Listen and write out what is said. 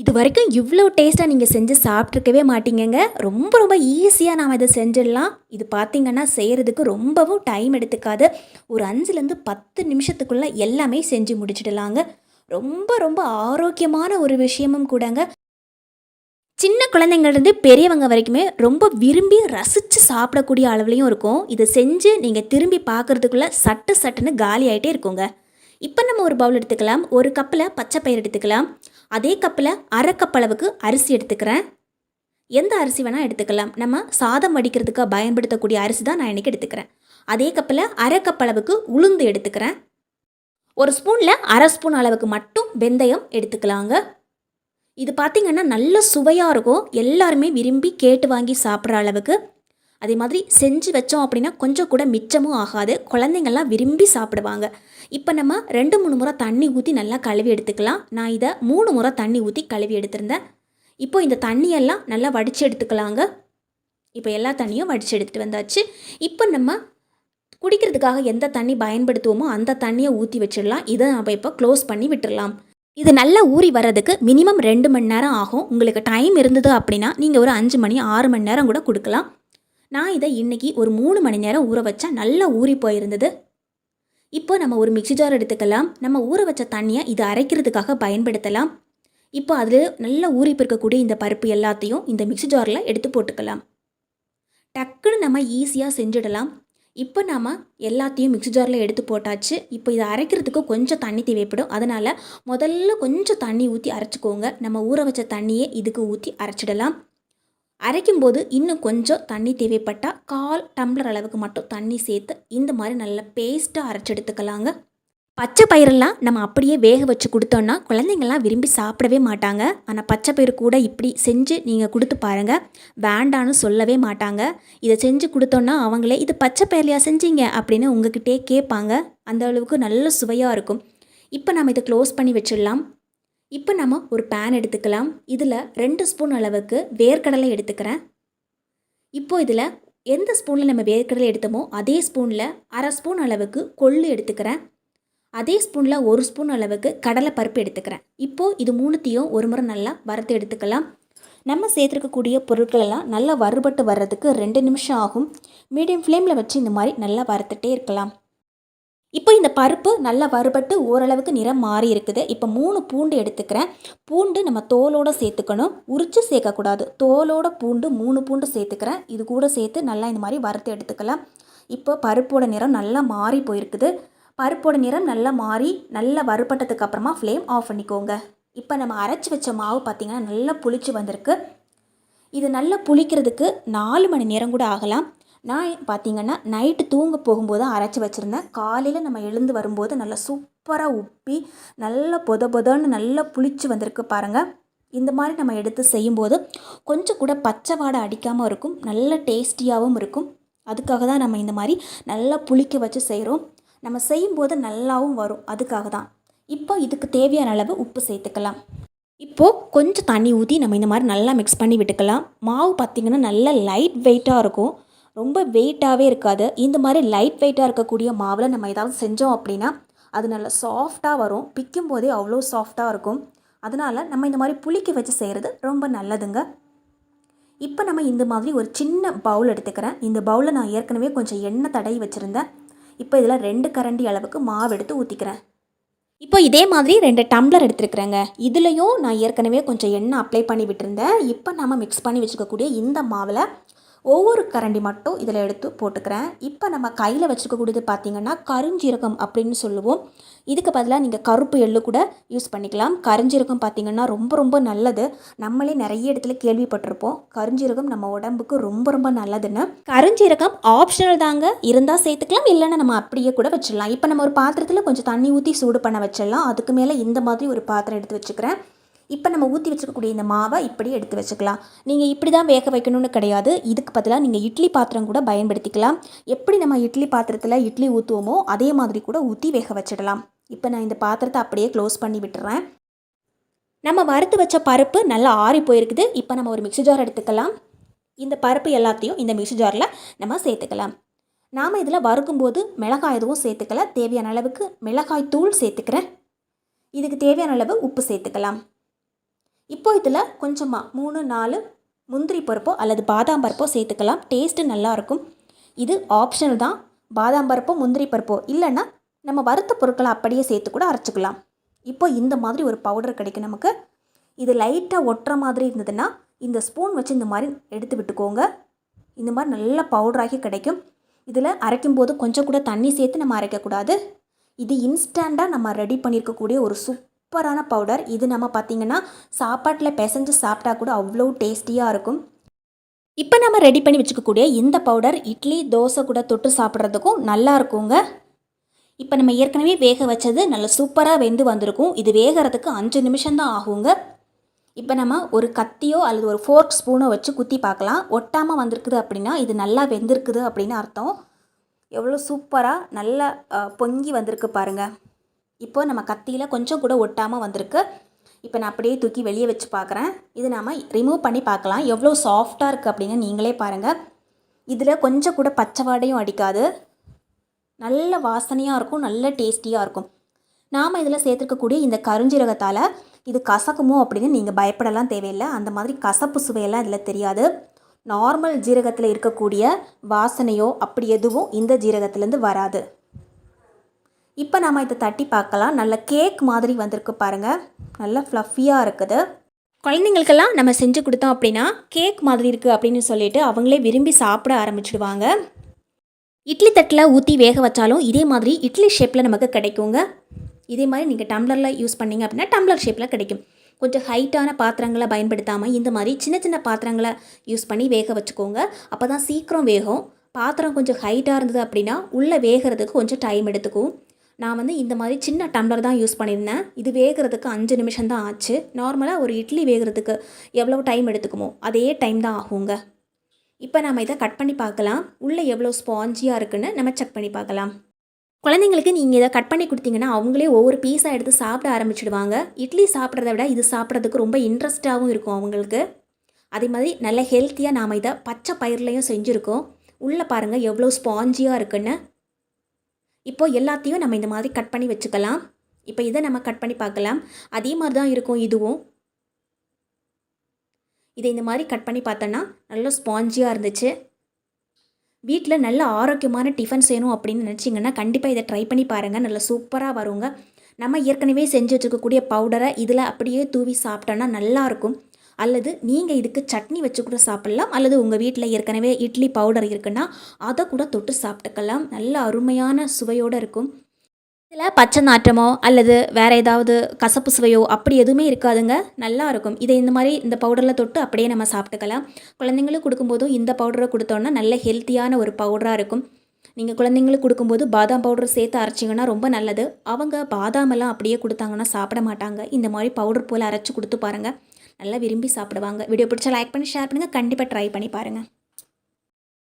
இது வரைக்கும் இவ்வளோ டேஸ்ட்டாக நீங்கள் செஞ்சு சாப்பிட்ருக்கவே மாட்டீங்கங்க. ரொம்ப ரொம்ப ஈஸியாக நாம் இதை செஞ்சிடலாம். இது பார்த்திங்கன்னா செய்கிறதுக்கு ரொம்பவும் டைம் எடுத்துக்காது. ஒரு அஞ்சுலேருந்து பத்து நிமிஷத்துக்குள்ளே எல்லாமே செஞ்சு முடிச்சிடலாங்க. ரொம்ப ரொம்ப ஆரோக்கியமான ஒரு விஷயமும் கூடங்க. சின்ன குழந்தைங்கள்லேருந்து பெரியவங்க வரைக்குமே ரொம்ப விரும்பி ரசித்து சாப்பிடக்கூடிய அளவுலையும் இருக்கும். இதை செஞ்சு நீங்கள் திரும்பி பார்க்குறதுக்குள்ளே சட்டு சட்டுன்னு காலி ஆகிட்டே இருக்குங்க. இப்போ நம்ம ஒரு பவுல் எடுத்துக்கலாம். ஒரு கப்பில் பச்சை பயிர் எடுத்துக்கலாம். அதே கப்பில் அரை கப் அளவுக்கு அரிசி எடுத்துக்கிறேன். எந்த அரிசி வேணால் எடுத்துக்கலாம். நம்ம சாதம் வடிக்கிறதுக்கு பயன்படுத்தக்கூடிய அரிசி தான் நான் இன்றைக்கி எடுத்துக்கிறேன். அதே கப்பில் அரை கப் அளவுக்கு உளுந்து எடுத்துக்கிறேன். ஒரு ஸ்பூனில் அரை ஸ்பூன் அளவுக்கு மட்டும் வெந்தயம் எடுத்துக்கலாங்க. இது பார்த்திங்கன்னா நல்ல சுவையாக இருக்கும். எல்லாருமே விரும்பி கேட்டு வாங்கி சாப்பிட்ற அளவுக்கு அதே மாதிரி செஞ்சு வச்சோம் அப்படின்னா கொஞ்சம் கூட மிச்சமும் ஆகாது. குழந்தைங்கள்லாம் விரும்பி சாப்பிடுவாங்க. இப்போ நம்ம ரெண்டு மூணு முறை தண்ணி ஊற்றி நல்லா கழுவி எடுத்துக்கலாம். நான் இதை மூணு முறை தண்ணி ஊற்றி கழுவி எடுத்திருந்தேன். இப்போ இந்த தண்ணியெல்லாம் நல்லா வடித்து எடுத்துக்கலாங்க. இப்போ எல்லா தண்ணியும் வடித்து எடுத்துகிட்டு வந்தாச்சு. இப்போ நம்ம குடிக்கிறதுக்காக எந்த தண்ணி பயன்படுத்துவோமோ அந்த தண்ணியை ஊற்றி வச்சிடலாம். இதை நம்ம இப்போ க்ளோஸ் பண்ணி விட்டுடலாம். இது நல்லா ஊறி வர்றதுக்கு மினிமம் ரெண்டு மணி நேரம் ஆகும். உங்களுக்கு டைம் இருந்தது அப்படின்னா நீங்கள் ஒரு அஞ்சு மணி ஆறு மணி நேரம் கூட கொடுக்கலாம். நான் இதை இன்றைக்கி ஒரு மூணு மணி நேரம் ஊற வச்சா நல்லா ஊறி போயிருந்தது. இப்போ நம்ம ஒரு மிக்சி ஜார் எடுத்துக்கலாம். நம்ம ஊற வச்ச தண்ணியை இதை அரைக்கிறதுக்காக பயன்படுத்தலாம். இப்போ அதில் நல்லா ஊறி இருக்கக்கூடிய இந்த பருப்பு எல்லாத்தையும் இந்த மிக்சி ஜாரில் எடுத்து போட்டுக்கலாம். டக்குன்னு நம்ம ஈஸியாக செஞ்சிடலாம். இப்போ நாம் எல்லாத்தையும் மிக்சி ஜாரில் எடுத்து போட்டாச்சு. இப்போ இதை அரைக்கிறதுக்கு கொஞ்சம் தண்ணி தேவைப்படும். அதனால் முதல்ல கொஞ்சம் தண்ணி ஊற்றி அரைச்சிக்கோங்க. நம்ம ஊற வச்ச தண்ணியே இதுக்கு ஊற்றி அரைச்சிடலாம். அரைக்கும்போது இன்னும் கொஞ்சம் தண்ணி தேவைப்பட்டால் கால் டம்ளர் அளவுக்கு மட்டும் தண்ணி சேர்த்து இந்த மாதிரி நல்ல பேஸ்ட்டாக அரைச்சி எடுத்துக்கலாங்க. பச்சை பயிரெல்லாம் நம்ம அப்படியே வேக வச்சு கொடுத்தோன்னா குழந்தைங்கள்லாம் விரும்பி சாப்பிடவே மாட்டாங்க. ஆனால் பச்சை பயிர் கூட இப்படி செஞ்சு நீங்கள் கொடுத்து பாருங்கள் வேண்டான்னு சொல்லவே மாட்டாங்க. இதை செஞ்சு கொடுத்தோன்னா அவங்களே இது பச்சை பயிர்லையா செஞ்சீங்க? அப்படின்னு உங்ககிட்டே கேட்பாங்க. அந்த அளவுக்கு நல்ல சுவையாக இருக்கும். இப்போ நம்ம இதை க்ளோஸ் பண்ணி வச்சிடலாம். இப்போ நம்ம ஒரு பேன் எடுத்துக்கலாம். இதில் ரெண்டு ஸ்பூன் அளவுக்கு வேர்க்கடலை எடுத்துக்கிறேன். இப்போ இதில் எந்த ஸ்பூனில் நம்ம வேர்க்கடலை எடுத்தோமோ அதே ஸ்பூனில் அரை ஸ்பூன் அளவுக்கு கொள்ளு எடுத்துக்கிறேன். அதே ஸ்பூனில் ஒரு ஸ்பூன் அளவுக்கு கடலை பருப்பு எடுத்துக்கிறேன். இப்போது இது மூணுத்தையும் ஒரு முறை நல்லா வறுத்து எடுத்துக்கலாம். நம்ம சேர்த்துருக்கக்கூடிய பொருட்களெல்லாம் நல்லா வறுபட்டு வர்றதுக்கு ரெண்டு நிமிஷம் ஆகும். மீடியம் ஃப்ளேமில் வச்சு இந்த மாதிரி நல்லா வறுத்துட்டே இருக்கலாம். இப்போ இந்த பருப்பு நல்லா வறுபட்டு ஓரளவுக்கு நிறம் மாறி இருக்குது. இப்போ மூணு பூண்டு எடுத்துக்கிறேன். பூண்டு நம்ம தோலோடு சேர்த்துக்கணும். உரித்து சேர்க்கக்கூடாது. தோலோட பூண்டு மூணு பூண்டு சேர்த்துக்கிறேன். இது கூட சேர்த்து நல்லா இந்த மாதிரி வறுத்து எடுத்துக்கலாம். இப்போ பருப்போட நிறம் நல்லா மாறி போயிருக்குது. பருப்போட நிறம் நல்லா மாறி நல்லா வறுபட்டதுக்கு அப்புறமா ஃப்ளேம் ஆஃப் பண்ணிக்கோங்க. இப்போ நம்ம அரைச்சி வச்ச மாவு பார்த்திங்கன்னா நல்லா புளிச்சு வந்திருக்கு. இது நல்லா புளிக்கிறதுக்கு நாலு மணி நேரம் கூட ஆகலாம். நான் பார்த்தீங்கன்னா நைட்டு தூங்க போகும்போது அரைச்சி வச்சுருந்தேன். காலையில் நம்ம எழுந்து வரும்போது நல்லா சூப்பராக உப்பி நல்லா பொத பொதன்னு நல்லா புளிச்சு வந்திருக்கு பாருங்கள் இந்த மாதிரி நம்ம எடுத்து செய்யும்போது கொஞ்சம் கூட பச்சை வாடை அடிக்காமல் இருக்கும். நல்ல டேஸ்டியாகவும் இருக்கும். அதுக்காக தான் நம்ம இந்த மாதிரி நல்லா புளிக்க வச்சு செய்கிறோம் நம்ம செய்யும்போது நல்லாவும் வரும். அதுக்காக தான். இப்போ இதுக்கு தேவையான அளவு உப்பு சேர்த்துக்கலாம். இப்போது கொஞ்சம் தண்ணி ஊற்றி நம்ம இந்த மாதிரி நல்லா மிக்ஸ் பண்ணி விட்டுக்கலாம். மாவு பார்த்திங்கன்னா நல்லா லைட் வெயிட்டாக இருக்கும். ரொம்ப வெயிட்டாகவே இருக்காது. இந்த மாதிரி லைட் வெயிட்டாக இருக்கக்கூடிய மாவில் நம்ம ஏதாவது செஞ்சோம் அப்படின்னா அது நல்லா சாஃப்டாக வரும். பிக்கும் போதே அவ்வளோ சாஃப்டாக இருக்கும். அதனால் நம்ம இந்த மாதிரி புளிக்க வச்சு செய்கிறது ரொம்ப நல்லதுங்க. இப்போ நம்ம இந்த மாதிரி ஒரு சின்ன பவுல் எடுத்துக்கிறேன். இந்த பவுலில் நான் ஏற்கனவே கொஞ்சம் எண்ணெய் தடவி வச்சுருந்தேன். இப்போ இதில் ரெண்டு கரண்டி அளவுக்கு மாவு எடுத்து ஊற்றிக்கிறேன் இப்போ இதே மாதிரி ரெண்டு டம்ளர் எடுத்துருக்குறேங்க. இதுலேயும் நான் ஏற்கனவே கொஞ்சம் எண்ணெய் அப்ளை பண்ணி விட்டுருந்தேன். இப்போ நம்ம மிக்ஸ் பண்ணி வச்சுக்கக்கூடிய இந்த மாவில் ஒவ்வொரு கரண்டி மட்டும் இதில் எடுத்து போட்டுக்கிறேன். இப்போ நம்ம கையில் வச்சுருக்கக்கூடியது பார்த்திங்கன்னா கருஞ்சீரகம் அப்படின்னு சொல்லுவோம். இதுக்கு பதிலாக நீங்கள் கருப்பு எள்ளு கூட யூஸ் பண்ணிக்கலாம். கருஞ்சீரகம் பார்த்திங்கன்னா ரொம்ப ரொம்ப நல்லது. நம்மளே நிறைய இடத்துல கேள்விப்பட்டிருப்போம். கருஞ்சீரகம் நம்ம உடம்புக்கு ரொம்ப ரொம்ப நல்லதுன்னு. கருஞ்சீரகம் ஆப்ஷனல் தாங்க. இருந்தால் சேர்த்துக்கலாம் இல்லைன்னா நம்ம அப்படியே கூட வச்சிடலாம். இப்போ நம்ம ஒரு பாத்திரத்தில் கொஞ்சம் தண்ணி ஊற்றி சூடு பண்ண வச்சிடலாம். அதுக்கு மேலே இந்த மாதிரி ஒரு பாத்திரம் எடுத்து வச்சுக்கிறேன். இப்போ நம்ம ஊற்றி வச்சுருக்கக்கூடிய இந்த மாவை இப்படி எடுத்து வச்சுக்கலாம். நீங்கள் இப்படி தான் வேக வைக்கணும்னு கிடையாது. இதுக்கு பதிலாக நீங்கள் இட்லி பாத்திரம் கூட பயன்படுத்திக்கலாம். எப்படி நம்ம இட்லி பாத்திரத்தில் இட்லி ஊற்றுவோமோ அதே மாதிரி கூட ஊற்றி வேக வச்சிடலாம். இப்போ நான் இந்த பாத்திரத்தை அப்படியே க்ளோஸ் பண்ணி விட்டுறேன். நம்ம வறுத்து வச்ச பருப்பு நல்லா ஆறி போயிருக்குது. இப்போ நம்ம ஒரு மிக்சி ஜார் எடுத்துக்கலாம். இந்த பருப்பு எல்லாத்தையும் இந்த மிக்சி ஜாரில் நம்ம சேர்த்துக்கலாம். நாம் இதில் வறுக்கும்போது மிளகாய் எதுவும் சேர்த்துக்கல. தேவையான அளவுக்கு மிளகாய் தூள் சேர்த்துக்கிறேன். இதுக்கு தேவையான அளவு உப்பு சேர்த்துக்கலாம். இப்போ இதில் கொஞ்சமாக மூணு நாலு முந்திரி பருப்போ அல்லது பாதாம் பருப்போ சேர்த்துக்கலாம். டேஸ்ட்டு நல்லாயிருக்கும் இது ஆப்ஷனல் தான். பாதாம் பருப்போ முந்திரி பருப்போ இல்லைன்னா நம்ம வறுத்த பொருட்களை அப்படியே சேர்த்து கூட அரைச்சிக்கலாம். இப்போ இந்த மாதிரி ஒரு பவுடர் கிடைக்கும் நமக்கு. இது லைட்டாக ஒட்டுற மாதிரி இருந்ததுன்னா இந்த ஸ்பூன் வச்சு இந்த மாதிரி எடுத்து விட்டுக்கோங்க. இந்த மாதிரி நல்ல பவுடராகி கிடைக்கும். இதில் அரைக்கும் போது கொஞ்சம் கூட தண்ணி சேர்த்து நம்ம அரைக்கக்கூடாது. இது இன்ஸ்டண்ட்டாக நம்ம ரெடி பண்ணியிருக்கக்கூடிய ஒரு சூப் சூப்பரான பவுடர். இது நம்ம பார்த்திங்கன்னா சாப்பாட்டில் பிசைஞ்சு சாப்பிட்டா கூட அவ்வளோ டேஸ்டியாக இருக்கும். இப்போ நம்ம ரெடி பண்ணி வச்சுக்கக்கூடிய இந்த பவுடர் இட்லி தோசை கூட தொட்டு சாப்பிட்றதுக்கும் நல்லா இருக்குங்க. இப்போ நம்ம ஏற்கனவே வேக வச்சது நல்ல சூப்பராக வெந்து வந்திருக்கும். இது வேகிறதுக்கு அஞ்சு நிமிஷம் தான் ஆகுங்க. இப்போ நம்ம ஒரு கத்தியோ அல்லது ஒரு ஃபோர்க் ஸ்பூனோ வச்சு குத்தி பார்க்கலாம். ஒட்டாமல் வந்திருக்குது அப்படின்னா இது நல்லா வெந்திருக்குது அப்படின்னு அர்த்தம். எவ்வளோ சூப்பராக நல்லா பொங்கி வந்திருக்கு பாருங்கள் இப்போ நம்ம கத்தியில் கொஞ்சம் கூட ஒட்டாமல் வந்திருக்கு. இப்போ நான் அப்படியே தூக்கி வெளியே வச்சு பார்க்குறேன். இது நாம் ரிமூவ் பண்ணி பார்க்கலாம். எவ்வளோ சாஃப்டாக இருக்குது அப்படின்னு நீங்களே பாருங்கள் இதில் கொஞ்சம் கூட பச்சை வாடையும் அடிக்காது. நல்ல வாசனையாக இருக்கும் நல்ல டேஸ்டியாக இருக்கும். நாம் இதில் சேர்த்துருக்கக்கூடிய இந்த கருஞ்சீரகத்தால் இது கசக்குமோ அப்படின்னு நீங்கள் பயப்படலாம் தேவையில்லை. அந்த மாதிரி கசப்பு சுவையெல்லாம் இதில் தெரியாது. நார்மல் ஜீரகத்தில் இருக்கக்கூடிய வாசனையோ அப்படி எதுவும் இந்த ஜீரகத்துலேருந்து வராது. இப்போ நாம் இதை தட்டி பார்க்கலாம். நல்ல கேக் மாதிரி வந்திருக்கு பாருங்கள் நல்ல ஃப்ளஃபியாக இருக்குது. குழந்தைங்களுக்கெல்லாம் நம்ம செஞ்சு கொடுத்தோம் அப்படின்னா கேக் மாதிரி இருக்குது அப்படின்னு சொல்லிட்டு அவங்களே விரும்பி சாப்பிட ஆரம்பிச்சிடுவாங்க. இட்லி தட்டில் ஊற்றி வேக வச்சாலும் இதே மாதிரி இட்லி ஷேப்பில் நமக்கு கிடைக்குங்க. இதே மாதிரி நீங்கள் டம்ளரில் யூஸ் பண்ணீங்க அப்படின்னா டம்ளர் ஷேப்பில் கிடைக்கும். கொஞ்சம் ஹைட்டான பாத்திரங்களை பயன்படுத்தாமல் இந்த மாதிரி சின்ன சின்ன பாத்திரங்களை யூஸ் பண்ணி வேக வச்சுக்கோங்க. அப்போ தான் சீக்கிரம் வேகும். பாத்திரம் கொஞ்சம் ஹைட்டாக இருந்தது அப்படின்னா உள்ளே வேகிறதுக்கு கொஞ்சம் டைம் எடுத்துக்கும். நான் வந்து இந்த மாதிரி சின்ன டம்ளர் தான் யூஸ் பண்ணியிருந்தேன். இது வேகிறதுக்கு அஞ்சு நிமிஷம் தான் ஆச்சு. நார்மலாக ஒரு இட்லி வேகிறதுக்கு எவ்வளோ டைம் எடுத்துக்குமோ அதே டைம் தான் ஆகுங்க. இப்போ நம்ம இதை கட் பண்ணி பார்க்கலாம். உள்ளே எவ்வளோ ஸ்பாஞ்சியாக இருக்குன்னு நம்ம செக் பண்ணி பார்க்கலாம். குழந்தைங்களுக்கு நீங்கள் இதை கட் பண்ணி கொடுத்தீங்கன்னா அவங்களே ஒவ்வொரு பீஸாக எடுத்து சாப்பிட ஆரம்பிச்சிடுவாங்க. இட்லி சாப்பிட்றத விட இது சாப்பிட்றதுக்கு ரொம்ப இன்ட்ரெஸ்ட்டாகவும் இருக்கும் அவங்களுக்கு. அதே மாதிரி நல்ல ஹெல்த்தியாக நாம் இதை பச்சை பயிர்லையும் செஞ்சுருக்கோம். உள்ளே பாருங்கள் எவ்வளோ ஸ்பாஞ்சியாக இருக்குன்னு. இப்போது எல்லாத்தையும் நம்ம இந்த மாதிரி கட் பண்ணி வச்சுக்கலாம். இப்போ இதை நம்ம கட் பண்ணி பார்க்கலாம். அதே மாதிரி தான் இருக்கும் இதுவும். இதை இந்த மாதிரி கட் பண்ணி பார்த்தோன்னா நல்ல ஸ்பாஞ்சியாக இருந்துச்சு. வீட்டில் நல்ல ஆரோக்கியமான டிஃபன் செய்யணும் அப்படின்னு நினச்சிங்கன்னா கண்டிப்பாக இதை ட்ரை பண்ணி பாருங்கள் நல்லா சூப்பராக வருங்க. நம்ம ஏற்கனவே செஞ்சு வச்சுருக்கக்கூடிய பவுடரை இதில் அப்படியே தூவி சாப்பிட்டோன்னா நல்லாயிருக்கும் அல்லது நீங்கள் இதுக்கு சட்னி வச்சு கூட சாப்பிட்லாம் அல்லது உங்கள் வீட்டில் ஏற்கனவே இட்லி பவுடர் இருக்குன்னா அதை கூட தொட்டு சாப்பிட்டுக்கலாம். நல்ல அருமையான சுவையோடு இருக்கும். இதில் பச்சை நாற்றமோ அல்லது வேறு ஏதாவது கசப்பு சுவையோ அப்படி எதுவுமே இருக்காதுங்க. நல்லா இருக்கும். இதை இந்த மாதிரி இந்த பவுடரில் தொட்டு அப்படியே நம்ம சாப்பிட்டுக்கலாம். குழந்தைங்களுக்கு கொடுக்கும்போதும் இந்த பவுடரை கொடுத்தோன்னா நல்ல ஹெல்த்தியான ஒரு பவுடராக இருக்கும். நீங்கள் குழந்தைங்களுக்கு கொடுக்கும்போது பாதாம் பவுடர் சேர்த்து அரைச்சிங்கன்னா ரொம்ப நல்லது. அவங்க பாதாமெல்லாம் அப்படியே கொடுத்தாங்கன்னா சாப்பிட மாட்டாங்க. இந்த மாதிரி பவுடர் போல் அரைச்சி கொடுத்து பாருங்கள் நல்லா விரும்பி சாப்பிடுவாங்க. வீடியோ பிடிச்சா லைக் பண்ணி ஷேர் பண்ணுங்கள் கண்டிப்பாக ட்ரை பண்ணி பாருங்கள்